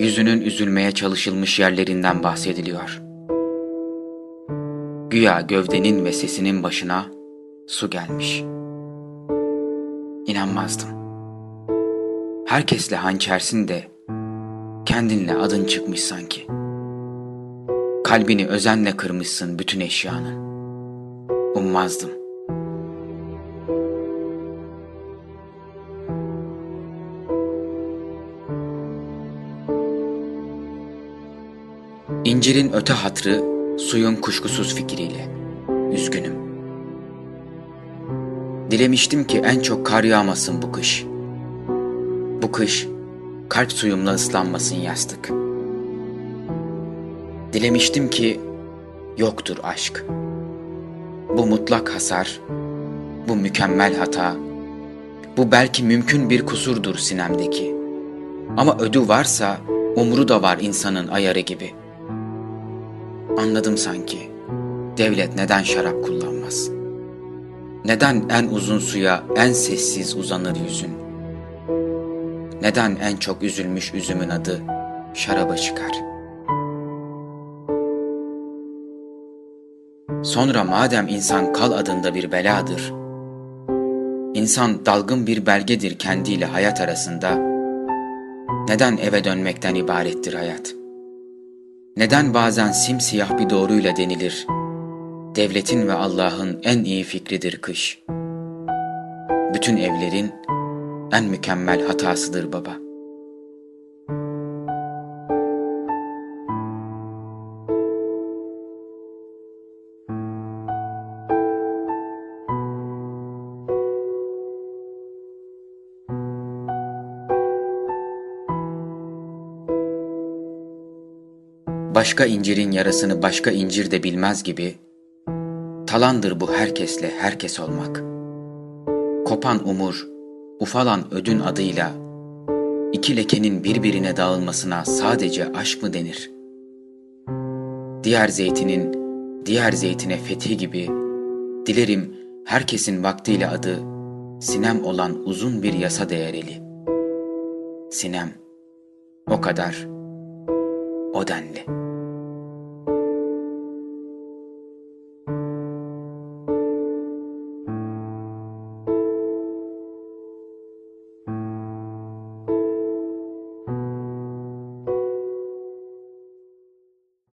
yüzünün üzülmeye çalışılmış yerlerinden bahsediliyor. Güya gövdenin ve sesinin başına su gelmiş. İnanmazdım. Herkesle hançersin de kendinle adın çıkmış sanki. Kalbini özenle kırmışsın bütün eşyanın. Ummazdım. İncirin öte hatrı suyun kuşkusuz fikriyle. Üzgünüm. Dilemiştim ki en çok kar yağmasın bu kış. Bu kış kalp suyumla ıslanmasın yastık. Dilemiştim ki yoktur aşk. Bu mutlak hasar, bu mükemmel hata, bu belki mümkün bir kusurdur sinemdeki. Ama ödü varsa umru da var insanın ayarı gibi. Anladım sanki. Devlet neden şarap kullanmaz? Neden en uzun suya en sessiz uzanır yüzün? Neden en çok üzülmüş üzümün adı şaraba çıkar? Sonra madem insan kal adında bir beladır, insan dalgın bir belgedir kendiyle hayat arasında, neden eve dönmekten ibarettir hayat? Neden bazen simsiyah bir doğruyla denilir, devletin ve Allah'ın en iyi fikridir kış. Bütün evlerin en mükemmel hatasıdır baba. Başka incirin yarasını başka incir de bilmez gibi, talandır bu herkesle herkes olmak. Kopan umur, ufalan ödün adıyla, iki lekenin birbirine dağılmasına sadece aşk mı denir? Diğer zeytinin, diğer zeytine fethi gibi, dilerim herkesin vaktiyle adı, Sinem olan uzun bir yasa değereli. Sinem, o kadar, o denli.''